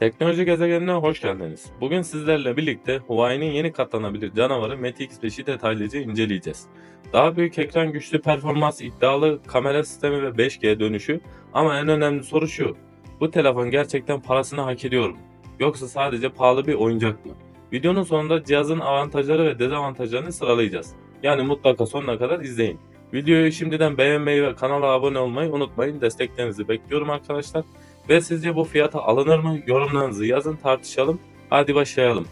Teknoloji gezegenine hoş geldiniz. Bugün sizlerle birlikte Huawei'nin yeni katlanabilir canavarı Mate X5'i detaylıca inceleyeceğiz. Daha büyük ekran, güçlü performans, iddialı kamera sistemi ve 5G dönüşü ama en önemli soru şu. Bu telefon gerçekten parasını hak ediyor mu? Yoksa sadece pahalı bir oyuncak mı? Videonun sonunda cihazın avantajları ve dezavantajlarını sıralayacağız. Yani mutlaka sonuna kadar izleyin. Videoyu şimdiden beğenmeyi ve kanala abone olmayı unutmayın. Desteklerinizi bekliyorum arkadaşlar. Ve sizce bu fiyata alınır mı? Yorumlarınızı yazın tartışalım. Hadi başlayalım.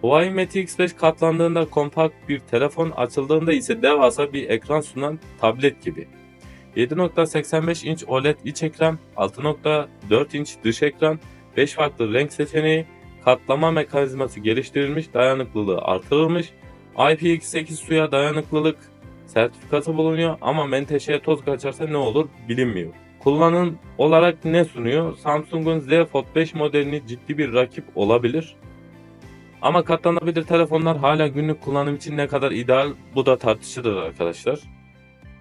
Huawei Mate X5 katlandığında kompakt bir telefon, açıldığında ise devasa bir ekran sunan tablet gibi. 7.85 inç OLED iç ekran, 6.4 inç dış ekran, 5 farklı renk seçeneği, katlama mekanizması geliştirilmiş, dayanıklılığı artırılmış, IPX8 suya dayanıklılık sertifikası bulunuyor ama menteşeye toz kaçarsa ne olur bilinmiyor. Kullanım olarak ne sunuyor? Samsung'un Z Fold 5 modelini ciddi bir rakip olabilir. Ama katlanabilir telefonlar hala günlük kullanım için ne kadar ideal bu da tartışılır arkadaşlar.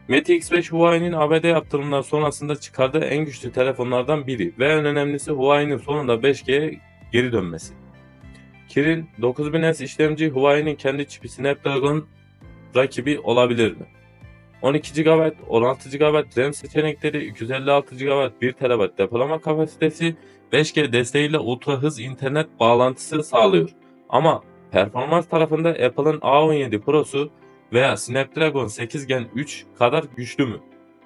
Mate X5 Huawei'nin ABD yaptırımlar sonrasında çıkardığı en güçlü telefonlardan biri ve en önemlisi Huawei'nin sonunda 5G'ye geri dönmesi. Kirin 9000S işlemci Huawei'nin kendi çipi Snapdragon rakibi olabilir mi? 12 GB, 16 GB RAM seçenekleri, 256 GB 1 TB depolama kapasitesi, 5G desteğiyle ultra hız internet bağlantısı sağlıyor. Ama performans tarafında Apple'ın A17 Pro'su veya Snapdragon 8 Gen 3 kadar güçlü mü?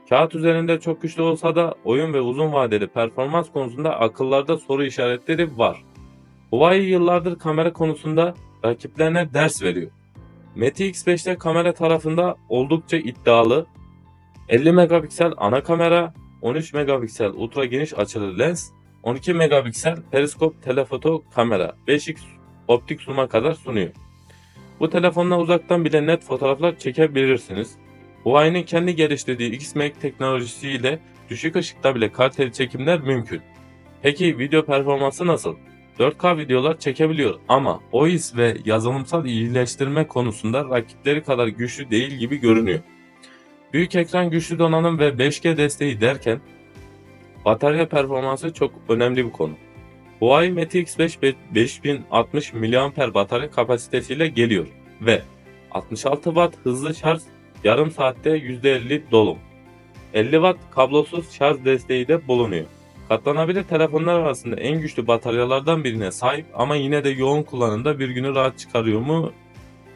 Kağıt üzerinde çok güçlü olsa da oyun ve uzun vadeli performans konusunda akıllarda soru işaretleri var. Huawei yıllardır kamera konusunda rakiplerine ders veriyor. Mate X5'te kamera tarafında oldukça iddialı. 50 megapiksel ana kamera, 13 megapiksel ultra geniş açılı lens, 12 megapiksel periskop telefoto kamera, 5x optik zoom'a kadar sunuyor. Bu telefonla uzaktan bile net fotoğraflar çekebilirsiniz. Huawei'nin kendi geliştirdiği X-Make teknolojisiyle düşük ışıkta bile kaliteli çekimler mümkün. Peki video performansı nasıl? 4K videolar çekebiliyor ama OIS ve yazılımsal iyileştirme konusunda rakipleri kadar güçlü değil gibi görünüyor. Büyük ekran güçlü donanım ve 5G desteği derken batarya performansı çok önemli bir konu. Huawei Mate X5 5060 mAh batarya kapasitesiyle geliyor ve 66 Watt hızlı şarj yarım saatte %50 dolum. 50 Watt kablosuz şarj desteği de bulunuyor. Katlanabilir telefonlar arasında en güçlü bataryalardan birine sahip ama yine de yoğun kullanımda bir günü rahat çıkarıyor mu?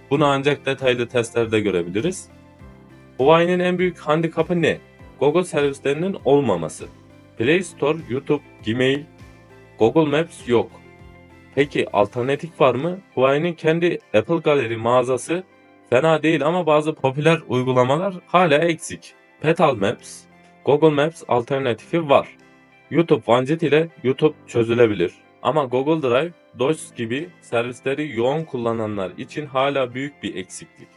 Bunu ancak detaylı testlerde görebiliriz. Huawei'nin en büyük handikapı ne? Google servislerinin olmaması. Play Store, YouTube, Gmail, Google Maps yok. Peki alternatif var mı? Huawei'nin kendi Apple Gallery mağazası fena değil ama bazı popüler uygulamalar hala eksik. Petal Maps, Google Maps alternatifi var. YouTube Wanjet ile YouTube çözülebilir. Ama Google Drive, Docs gibi servisleri yoğun kullananlar için hala büyük bir eksiklik.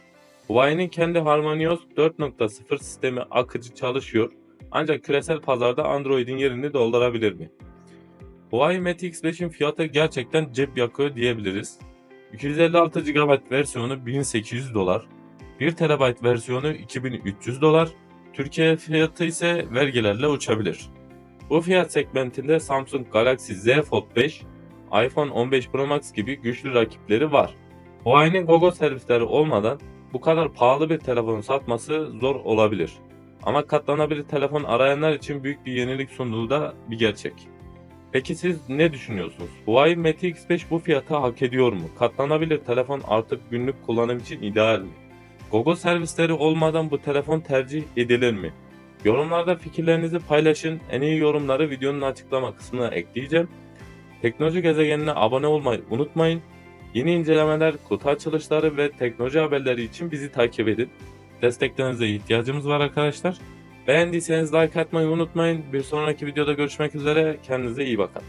Huawei'nin kendi HarmonyOS 4.0 sistemi akıcı çalışıyor ancak küresel pazarda Android'in yerini doldurabilir mi? Huawei Mate X5'in fiyatı gerçekten cep yakıyor diyebiliriz. 256 GB versiyonu 1800 dolar, 1 TB versiyonu 2300 dolar, Türkiye fiyatı ise vergilerle uçabilir. Bu fiyat segmentinde Samsung Galaxy Z Fold 5, iPhone 15 Pro Max gibi güçlü rakipleri var. Huawei'nin Google servisleri olmadan bu kadar pahalı bir telefonu satması zor olabilir. Ama katlanabilir telefon arayanlar için büyük bir yenilik sunduğu da bir gerçek. Peki siz ne düşünüyorsunuz? Huawei Mate X5 bu fiyata hak ediyor mu? Katlanabilir telefon artık günlük kullanım için ideal mi? Google servisleri olmadan bu telefon tercih edilir mi? Yorumlarda fikirlerinizi paylaşın. En iyi yorumları videonun açıklama kısmına ekleyeceğim. Teknoloji gezegenine abone olmayı unutmayın. Yeni incelemeler, kutu açılışları ve teknoloji haberleri için bizi takip edin. Desteklerinize ihtiyacımız var arkadaşlar. Beğendiyseniz like atmayı unutmayın. Bir sonraki videoda görüşmek üzere. Kendinize iyi bakın.